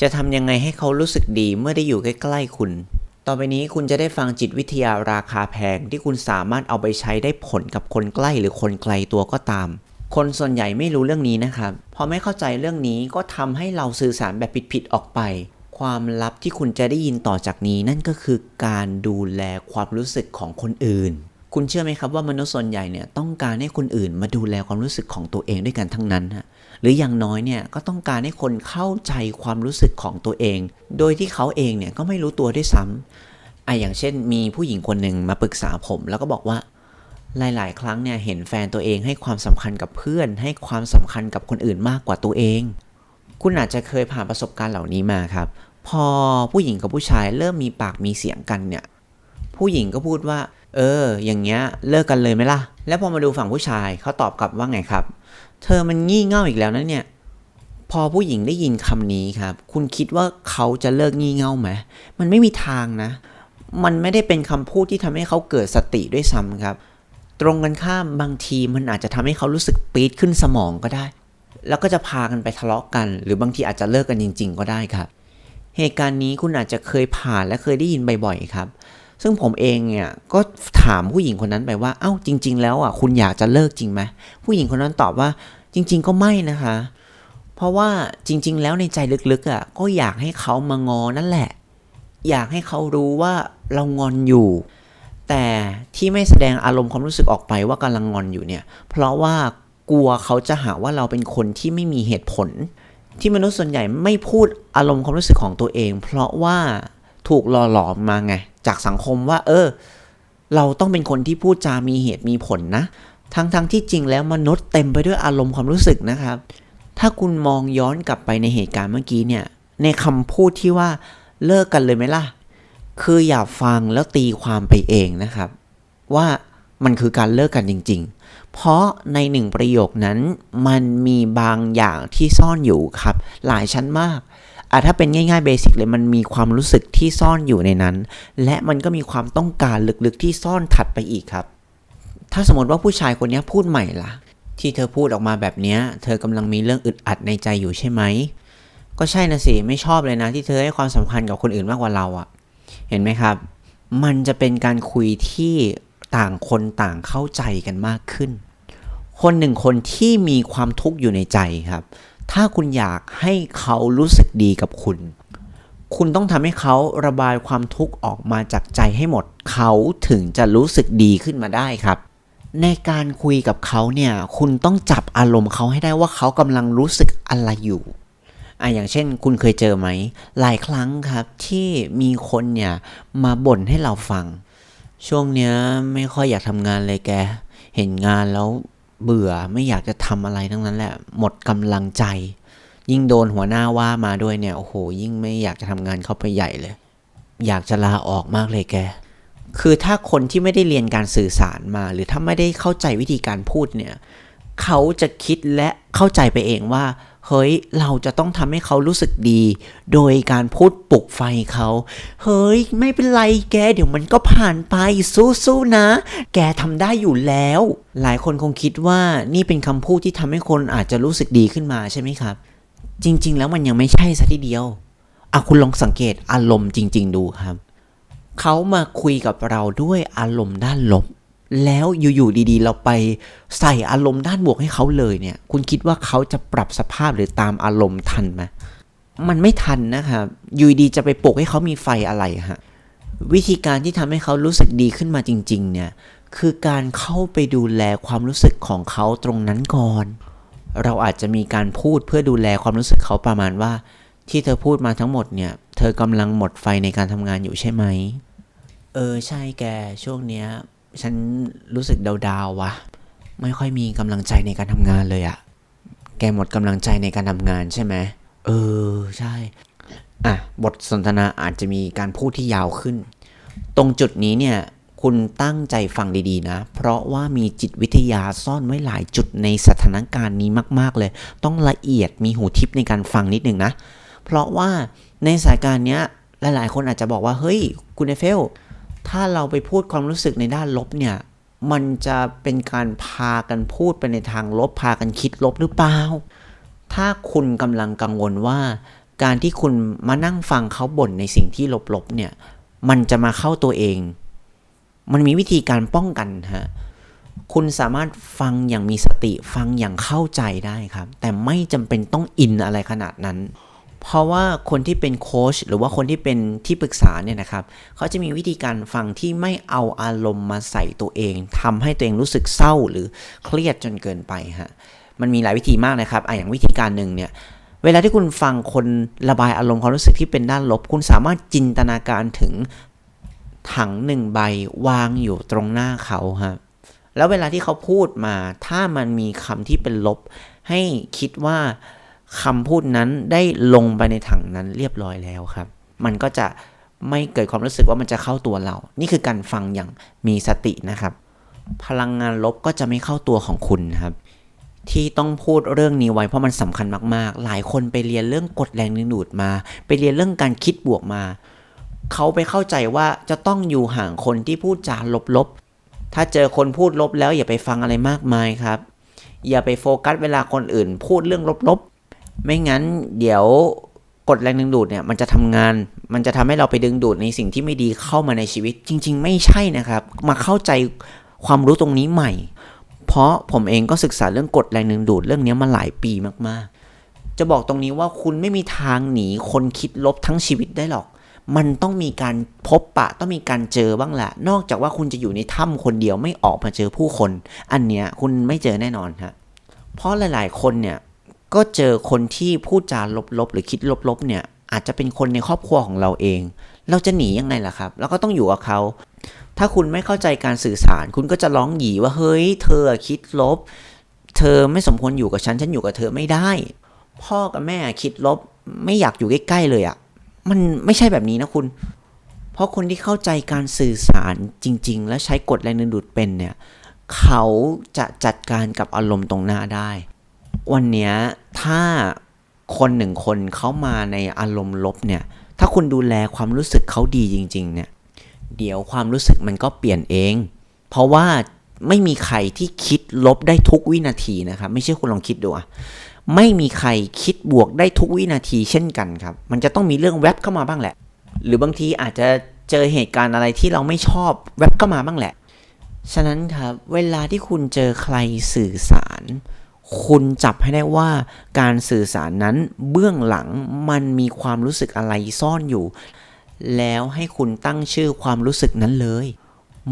จะทำยังไงให้เขารู้สึกดีเมื่อได้อยู่ใกล้ๆคุณ ต่อไปนี้คุณจะได้ฟังจิตวิทยาราคาแพงที่คุณสามารถเอาไปใช้ได้ผลกับคนใกล้หรือคนไกลตัวก็ตาม คนส่วนใหญ่ไม่รู้เรื่องนี้นะครับ พอไม่เข้าใจเรื่องนี้ก็ทำให้เราสื่อสารแบบผิดๆออกไป ความลับที่คุณจะได้ยินต่อจากนี้นั่นก็คือการดูแลความรู้สึกของคนอื่น คุณเชื่อไหมครับว่ามนุษย์ส่วนใหญ่เนี่ยต้องการให้คนอื่นมาดูแลความรู้สึกของตัวเองด้วยกันทั้งนั้นฮะหรืออย่างน้อยเนี่ยก็ต้องการให้คนเข้าใจความรู้สึกของตัวเอง โดยที่เขาเองเนี่ยก็ไม่รู้ตัวด้วยซ้ำอะอย่างเช่น มีผู้หญิงคนหนึ่งมาปรึกษาผม แล้วก็บอกว่าหลาย ๆ ครั้งเนี่ยเห็นแฟนตัวเองให้ความสำคัญกับเพื่อน ให้ความสำคัญกับคนอื่นมากกว่าตัวเอง คุณอาจจะเคยผ่านประสบการณ์เหล่านี้มาครับ พอผู้หญิงกับผู้ชายเริ่มมีปากมีเสียงกันเนี่ยผู้หญิงก็พูดว่า เออ อย่างเงี้ยเลิกกันเลยไหมล่ะ แล้วพอมาดูฝั่งผู้ชายเขาตอบกลับว่าไงครับ เธอมันงี่เง่าอีกแล้วนะเนี่ย พอผู้หญิงได้ยินคำนี้ครับ คุณคิดว่าเขาจะเลิกงี่เง่าไหมมันไม่มีทางนะ มันไม่ได้เป็นคำพูดที่ทำให้เขาเกิดสติด้วยซ้ำครับ ตรงกันข้ามบางทีมันอาจจะทำให้เขารู้สึกปี๊ดขึ้นสมองก็ได้ แล้วก็จะพากันไปทะเลาะกัน หรือบางทีอาจจะเลิกกันจริง ๆ ก็ได้ครับ เหตุการณ์นี้คุณอาจจะเคยผ่านและเคยได้ยินบ่อยๆครับ ซึ่งผมเองเนี่ยก็ถามผู้หญิงคนนั้นไปว่าเอ้าจริง ๆ แล้วอะคุณอยากจะเลิกจริงไหมผู้หญิงคนนั้นตอบว่าจริง ๆ ก็ไม่นะคะ เพราะว่าจริง ๆ แล้วในใจลึกๆอะก็อยากให้เขามางอนั่นแหละ อยากให้เขารู้ว่าเรางอนอยู่ แต่ที่ไม่แสดงอารมณ์ความรู้สึกออกไปว่ากำลังงอนอยู่เนี่ย เพราะว่ากลัวเขาจะหาว่าเราเป็นคนที่ไม่มีเหตุผล ที่มนุษย์ส่วนใหญ่ไม่พูดอารมณ์ความรู้สึกของตัวเอง เพราะว่า ถูกหล่อหลอมมาไง จากสังคมว่า เออ เราต้องเป็นคนที่พูดจามีเหตุมีผลนะ ทั้งๆทที่จริงแล้วมนุษย์เต็มไปด้วยอารมณ์ความรู้สึกนะครับ ถ้าคุณมองย้อนกลับไปในเหตุการณ์เมื่อกี้เนี่ย ในคำพูดที่ว่าเลิกกันเลยไหมล่ะ คืออย่าฟังแล้วตีความไปเองนะครับ ว่ามันคือการเลิกกันจริง ๆ เพราะในหนึ่งประโยคนั้นมันมีบางอย่างที่ซ่อนอยู่ครับ หลายชั้นมาก อะถ้าเป็นง่ายๆเบสิกเลยมันมีความรู้สึกที่ซ่อนอยู่ในนั้น และมันก็มีความต้องการลึกๆที่ซ่อนถัดไปอีกครับ ถ้าสมมติว่าผู้ชายคนนี้พูดใหม่ล่ะ ที่เธอพูดออกมาแบบนี้เธอกำลังมีเรื่องอึดอัดในใจอยู่ใช่ไหมก็ใช่นะสิไม่ชอบเลยนะที่เธอให้ความสำคัญกับคนอื่นมากกว่าเราอะเห็นไหมครับ มันจะเป็นการคุยที่ต่างคนต่างเข้าใจกันมากขึ้น คนหนึ่งคนที่มีความทุกข์อยู่ในใจครับ ถ้าคุณอยากให้เขารู้สึกดีกับคุณ คุณต้องทำให้เขาระบายความทุกข์ออกมาจากใจให้หมด เขาถึงจะรู้สึกดีขึ้นมาได้ครับ ในการคุยกับเขาเนี่ย คุณต้องจับอารมณ์เขาให้ได้ว่าเขากำลังรู้สึกอะไรอยู่อะอย่างเช่นคุณเคยเจอไหม หลายครั้งครับที่มีคนเนี่ยมาบ่นให้เราฟัง ช่วงเนี้ยไม่ค่อยอยากทำงานเลยแก เห็นงานแล้ว เบื่อไม่อยากจะทำอะไรทั้งนั้นแหละ หมดกำลังใจ ยิ่งโดนหัวหน้าว่ามาด้วยเนี่ยโอ้โห ยิ่งไม่อยากจะทำงานเข้าไปใหญ่เลย อยากจะลาออกมากเลยแก คือถ้าคนที่ไม่ได้เรียนการสื่อสารมา หรือถ้าไม่ได้เข้าใจวิธีการพูดเนี่ย เขาจะคิดและเข้าใจไปเองว่า เฮ้ย เราจะต้องทำให้เขารู้สึกดี โดยการพูดปลุกไฟเขา เฮ้ย ไม่เป็นไรแก เดี๋ยวมันก็ผ่านไป สู้ๆนะ แกทำได้อยู่แล้ว หลายคนคงคิดว่านี่เป็นคำพูดที่ทำให้คนอาจจะรู้สึกดีขึ้นมาใช่ไหมครับ จริง ๆ แล้วมันยังไม่ใช่ซะทีเดียวอะคุณลองสังเกตอารมณ์จริง ๆ ดูครับ เขามาคุยกับเราด้วยอารมณ์ด้านลบ แล้วอยู่ๆดีๆ เราไปใส่อารมณ์ด้านบวกให้เขาเลยเนี่ย คุณคิดว่าเขาจะปรับสภาพหรือตามอารมณ์ทันไหมมันไม่ทันนะครับอยู่ดีจะไปปลุกให้เขามีไฟอะไรฮะวิธีการที่ทำให้เขารู้สึกดีขึ้นมาจริง ๆ เนี่ยคือการเข้าไปดูแลความรู้สึกของเขาตรงนั้นก่อน เราอาจจะมีการพูดเพื่อดูแลความรู้สึกเขาประมาณว่า ที่เธอพูดมาทั้งหมดเนี่ยเธอกำลังหมดไฟในการทำงานอยู่ใช่ไหมเออใช่แกช่วงเนี้ย ฉันรู้สึกดาวๆวะไม่ค่อยมีกำลังใจในการทำงานเลยอะแกหมดกำลังใจในการทำงานใช่ไหมเออใช่ อะ บทสนทนาอาจจะมีการพูดที่ยาวขึ้น ตรงจุดนี้เนี่ย คุณตั้งใจฟังดีๆนะ เพราะว่ามีจิตวิทยาซ่อนไว้หลายจุดในสถานการณ์นี้มาก ๆเลย ต้องละเอียดมีหูทิพในการฟังนิดนึงนะ เพราะว่าในสานการเนี้ยหลายๆ คนอาจจะบอกว่า เฮ้ย คุณเอเฟล ถ้าเราไปพูดความรู้สึกในด้านลบเนี่ย มันจะเป็นการพากันพูดไปในทางลบ พากันคิดลบหรือเปล่า ถ้าคุณกำลังกังวลว่า การที่คุณมานั่งฟังเขาบ่นในสิ่งที่ลบๆเนี่ย มันจะมาเข้าตัวเอง มันมีวิธีการป้องกันฮะคุณสามารถฟังอย่างมีสติฟังอย่างเข้าใจได้ครับ แต่ไม่จำเป็นต้องอินอะไรขนาดนั้น เพราะว่าคนที่เป็นโค้ชหรือว่าคนที่เป็นที่ปรึกษาเนี่ยนะครับเขาจะมีวิธีการฟังที่ไม่เอาอารมณ์มาใส่ตัวเองทำให้ตัวเองรู้สึกเศร้าหรือเครียดจนเกินไปฮะมันมีหลายวิธีมากนะครับอะอย่างวิธีการหนึ่งเนี่ยเวลาที่คุณฟังคนระบายอารมณ์ความรู้สึกที่เป็นด้านลบ คุณสามารถจินตนาการถึงถังหนึ่งใบวางอยู่ตรงหน้าเขาฮะแล้วเวลาที่เขาพูดมา ถ้ามันมีคำที่เป็นลบ ให้คิดว่า คำพูดนั้นได้ลงไปในถังนั้นเรียบร้อยแล้วครับ มันก็จะไม่เกิดความรู้สึกว่ามันจะเข้าตัวเรา นี่คือการฟังอย่างมีสตินะครับ พลังงานลบก็จะไม่เข้าตัวของคุณครับ ที่ต้องพูดเรื่องนี้ไว้เพราะมันสำคัญมากๆ หลายคนไปเรียนเรื่องกฎแรงดึงดูดมา ไปเรียนเรื่องการคิดบวกมา เขาไปเข้าใจว่าจะต้องอยู่ห่างคนที่พูดจาลบๆ ถ้าเจอคนพูดลบแล้วอย่าไปฟังอะไรมากมายครับ อย่าไปโฟกัสเวลาคนอื่น พูดเรื่องลบๆ ไม่งั้นเดี๋ยวกฎแรงดึงดูดเนี่ยมันจะทำงาน มันจะทำให้เราไปดึงดูดในสิ่งที่ไม่ดีเข้ามาในชีวิต จริง ๆ ไม่ใช่นะครับ มาเข้าใจความรู้ตรงนี้ใหม่ เพราะผมเองก็ศึกษาเรื่องกฎแรงดึงดูดเรื่องนี้มาหลายปีมากๆ จะบอกตรงนี้ว่าคุณไม่มีทางหนีคนคิดลบทั้งชีวิตได้หรอก มันต้องมีการพบปะ ต้องมีการเจอบ้างแหละ นอกจากว่าคุณจะอยู่ในถ้ำคนเดียวไม่ออกมาเจอผู้คน อันเนี้ยคุณไม่เจอแน่นอนฮะเพราะหลาย ๆ คนเนี่ย ก็เจอคนที่พูดจาลบๆ หรือคิดลบๆ เนี่ยอาจจะเป็นคนในครอบครัวของเราเอง เราจะหนียังไงล่ะครับเราก็ต้องอยู่กับเขา ถ้าคุณไม่เข้าใจการสื่อสาร คุณก็จะร้องหยีว่าเฮ้ย เธอคิดลบ เธอไม่สมควรอยู่กับฉัน ฉันอยู่กับเธอไม่ได้ พ่อกับแม่คิดลบ ไม่อยากอยู่ใกล้ๆเลยอะ่ะ มันไม่ใช่แบบนี้นะคุณ เพราะคนที่เข้าใจการสื่อสารจริง ๆ และใช้กฎแรงดึงดูดเป็นเนี่ย เขาจะจัดการกับอารมณ์ตรงหน้าได้ วันนี้ถ้าคนหนึ่งคนเขามาในอารมณ์ลบเนี่ย ถ้าคุณดูแลความรู้สึกเขาดีจริง ๆ เนี่ย เดี๋ยวความรู้สึกมันก็เปลี่ยนเอง เพราะว่าไม่มีใครที่คิดลบได้ทุกวินาทีนะครับ ไม่ใช่คุณลองคิดดูอะไม่มีใครคิดบวกได้ทุกวินาทีเช่นกันครับ มันจะต้องมีเรื่องแวบเข้ามาบ้างแหละ หรือบางทีอาจจะเจอเหตุการณ์อะไรที่เราไม่ชอบแวบเข้ามาบ้างแหละ ฉะนั้นครับ เวลาที่คุณเจอใครสื่อสาร คุณจับให้ได้ว่าการสื่อสารนั้นเบื้องหลังมันมีความรู้สึกอะไรซ่อนอยู่ แล้วให้คุณตั้งชื่อความรู้สึกนั้นเลย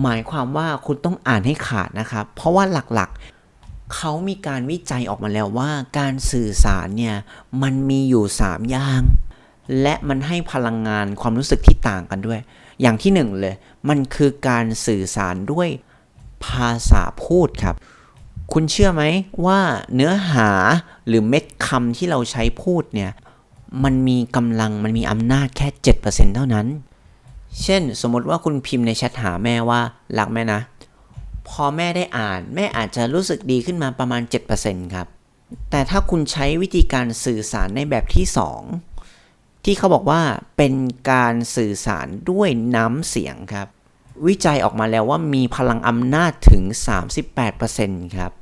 หมายความว่าคุณต้องอ่านให้ขาดนะครับ เพราะว่าหลักๆ เขามีการวิจัยออกมาแล้วว่าการสื่อสารเนี่ยมันมีอยู่ 3 อย่าง และมันให้พลังงานความรู้สึกที่ต่างกันด้วย อย่างที่หนึ่งเลย มันคือการสื่อสารด้วยภาษาพูดครับ คุณเชื่อไหมว่าเนื้อหาหรือเม็ดคำที่เราใช้พูดเนี่ย มันมีกำลังมันมีอำนาจแค่ 7%เท่านั้น เช่นสมมติว่าคุณพิมพ์ในแชทหาแม่ว่ารักแม่นะ พอแม่ได้อ่านแม่อาจจะรู้สึกดีขึ้นมาประมาณ 7%ครับ แต่ถ้าคุณใช้วิธีการสื่อสารในแบบที่ 2 ที่เขาบอกว่าเป็นการสื่อสารด้วยน้ำเสียงครับ วิจัยออกมาแล้วว่ามีพลังอำนาจถึง 38%ครับ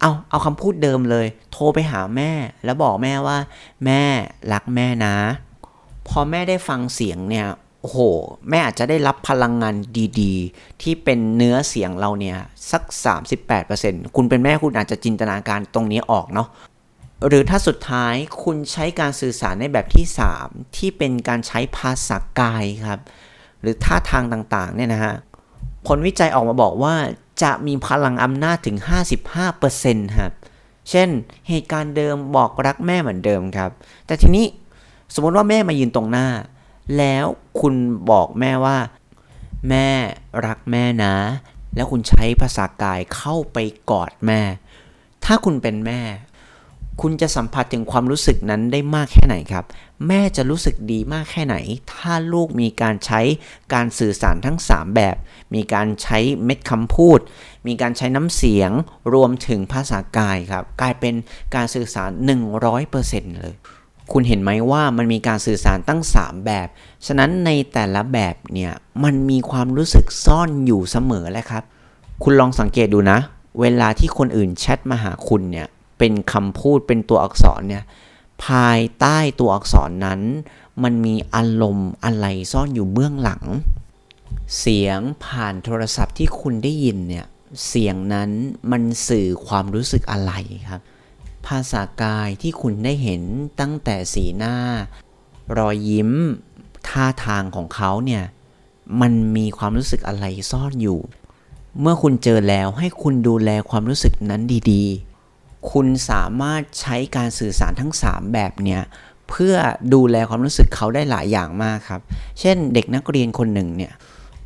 เอาเอาคำพูดเดิมเลย โทรไปหาแม่แล้วบอกแม่ว่า แม่รักแม่นะ พอแม่ได้ฟังเสียงเนี่ยโอ้โห แม่อาจจะได้รับพลังงานดีๆ ที่เป็นเนื้อเสียงเราเนี่ย สัก 38%คุณเป็นแม่คุณอาจจะจินตนาการตรงนี้ออกเนาะหรือถ้าสุดท้ายคุณใช้การสื่อสารในแบบที่ 3 ที่เป็นการใช้ภาษากายครับ หรือท่าทางต่างๆเนี่ยนะฮะผลวิจัยออกมาบอกว่าจะมีพลังอำนาจถึง 55%ครับเช่นเหตุการณ์เดิมบอกรักแม่เหมือนเดิมครับ แต่ทีนี้สมมติว่าแม่มายืนตรงหน้า แล้วคุณบอกแม่ว่า แม่รักแม่นะ แล้วคุณใช้ภาษากายเข้าไปกอดแม่ ถ้าคุณเป็นแม่ คุณจะสัมผัสถึงความรู้สึกนั้นได้มากแค่ไหนครับ แม่จะรู้สึกดีมากแค่ไหน ถ้าลูกมีการใช้การสื่อสารทั้ง 3 แบบ มีการใช้เม็ดคำพูด มีการใช้น้ำเสียงรวมถึงภาษากายครับ กลายเป็นการสื่อสาร 100%เลย คุณเห็นไหมว่ามันมีการสื่อสารตั้ง 3 แบบ ฉะนั้นในแต่ละแบบเนี่ยมันมีความรู้สึกซ่อนอยู่เสมอแหละครับ คุณลองสังเกตดูนะ เวลาที่คนอื่นแชทมาหาคุณเนี่ย เป็นคำพูดเป็นตัวอักษรเนี่ยภายใต้ตัวอักษรนั้น มันมีอารมณ์อะไรซ่อนอยู่เบื้องหลัง เสียงผ่านโทรศัพท์ที่คุณได้ยินเนี่ยเสียงนั้นมันสื่อความรู้สึกอะไรครับ ภาษากายที่คุณได้เห็นตั้งแต่สีหน้า รอยยิ้มท่าทางของเขาเนี่ยมันมีความรู้สึกอะไรซ่อนอยู่ เมื่อคุณเจอแล้วให้คุณดูแลความรู้สึกนั้นดีๆ คุณสามารถใช้การสื่อสารทั้ง 3 แบบเนี่ยเพื่อดูแลความรู้สึกเขาได้หลายอย่างมากครับ เช่นเด็กนักเรียนคนหนึ่งเนี่ย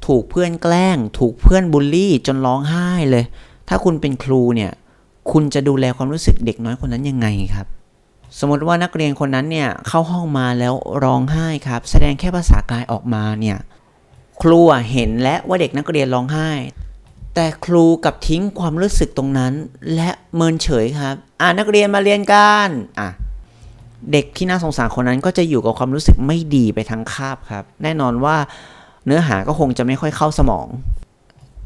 ถูกเพื่อนแกล้ง ถูกเพื่อนบูลลี่จนร้องไห้เลย ถ้าคุณเป็นครูเนี่ยคุณจะดูแลความรู้สึกเด็กน้อยคนนั้นยังไงครับ สมมติว่านักเรียนคนนั้นเนี่ยเข้าห้องมาแล้วร้องไห้ครับ แสดงแค่ภาษากายออกมาเนี่ยครูเห็นและว่าเด็กนักเรียนร้องไห้ แต่ครูกับทิ้งความรู้สึกตรงนั้น และเมินเฉยครับ อ่านักเรียนมาเรียนกันอะเด็กที่น่าสงสารคนนั้นก็จะอยู่กับความรู้สึกไม่ดีไปทั้งคาบครับ แน่นอนว่าเนื้อหาก็คงจะไม่ค่อยเข้าสมอง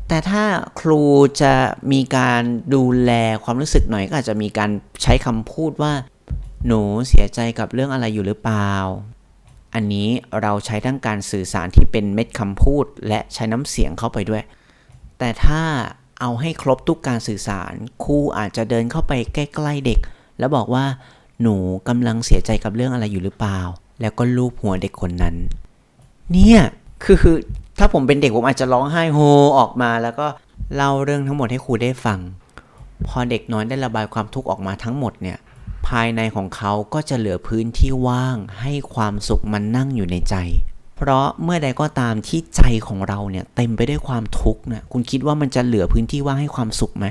แต่ถ้าครูจะมีการดูแลความรู้สึกหน่อยก็อาจจะมีการใช้คำพูดว่า หนูเสียใจกับเรื่องอะไรอยู่หรือเปล่า อันนี้เราใช้ทั้งการสื่อสารที่เป็นเม็ดคำพูด และใช้น้ำเสียงเข้าไปด้วย แต่ถ้าเอาให้ครบทุกการสื่อสารครูอาจจะเดินเข้าไปใกล้ๆเด็ก แล้วบอกว่า หนูกำลังเสียใจกับเรื่องอะไรอยู่หรือเปล่า แล้วก็ลูบหัวเด็กคนนั้น เนี่ยคือคือถ้าผมเป็นเด็กผมอาจจะร้องไห้โฮออกมาแล้วก็เล่าเรื่องทั้งหมดให้ครูได้ฟัง พอเด็กน้อยได้ระบายความทุกข์ออกมาทั้งหมดเนี่ยภายในของเขาก็จะเหลือพื้นที่ว่างให้ความสุขมันนั่งอยู่ในใจ เพราะเมื่อใดก็ตามที่ใจของเราเนี่ยเต็มไปด้วยความทุกข์นะคุณคิดว่ามันจะเหลือพื้นที่ว่างให้ความสุขไหม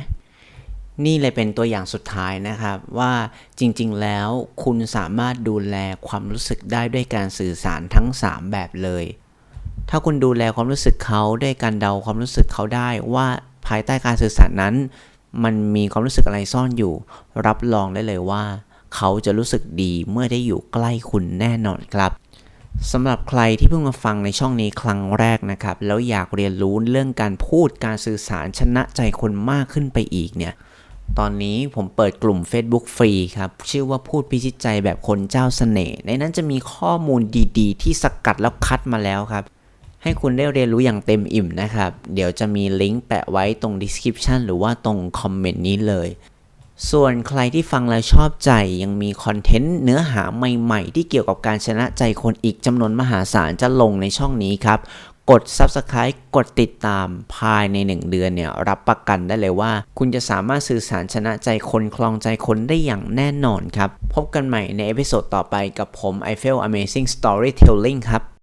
นี่เลยเป็นตัวอย่างสุดท้ายนะครับว่าจริงๆแล้วคุณสามารถดูแลความรู้สึกได้ด้วยการสื่อสารทั้ง 3 แบบเลย ถ้าคุณดูแลความรู้สึกเขาด้วยการเดาความรู้สึกเขาได้ว่าภายใต้การสื่อสารนั้น มันมีความรู้สึกอะไรซ่อนอยู่ รับรองได้เลยว่า เขาจะรู้สึกดีเมื่อได้อยู่ใกล้คุณแน่นอนครับ สำหรับใครที่เพิ่งมาฟังในช่องนี้ครั้งแรกนะครับ แล้วอยากเรียนรู้เรื่องการพูดการสื่อสารชนะใจคนมากขึ้นไปอีกเนี่ย ตอนนี้ผมเปิดกลุ่ม Facebook ฟรีครับ ชื่อว่าพูดพิชิตใจแบบคนเจ้าเสน่ห์ในนั้นจะมีข้อมูลดีๆ ที่สกัดแล้วคัดมาแล้วครับ ให้คุณได้เรียนรู้อย่างเต็มอิ่มนะครับ เดี๋ยวจะมีลิงก์แปะไว้ตรง description หรือว่าตรงคอมเมนต์นี้เลย ส่วนใครที่ฟังแล้วชอบใจยังมีคอนเทนต์เนื้อหาใหม่ๆ ที่เกี่ยวกับการชนะใจคนอีกจำนวนมหาศาลจะลงในช่องนี้ครับ กด Subscribe กดติดตามภายใน 1 เดือนเนี่ยรับประกันได้เลยว่า คุณจะสามารถสื่อสารชนะใจคนคลองใจคนได้อย่างแน่นอนครับ พบกันใหม่ในเอพิโซดต่อไปกับผม i f e l Amazing Storytelling ครับ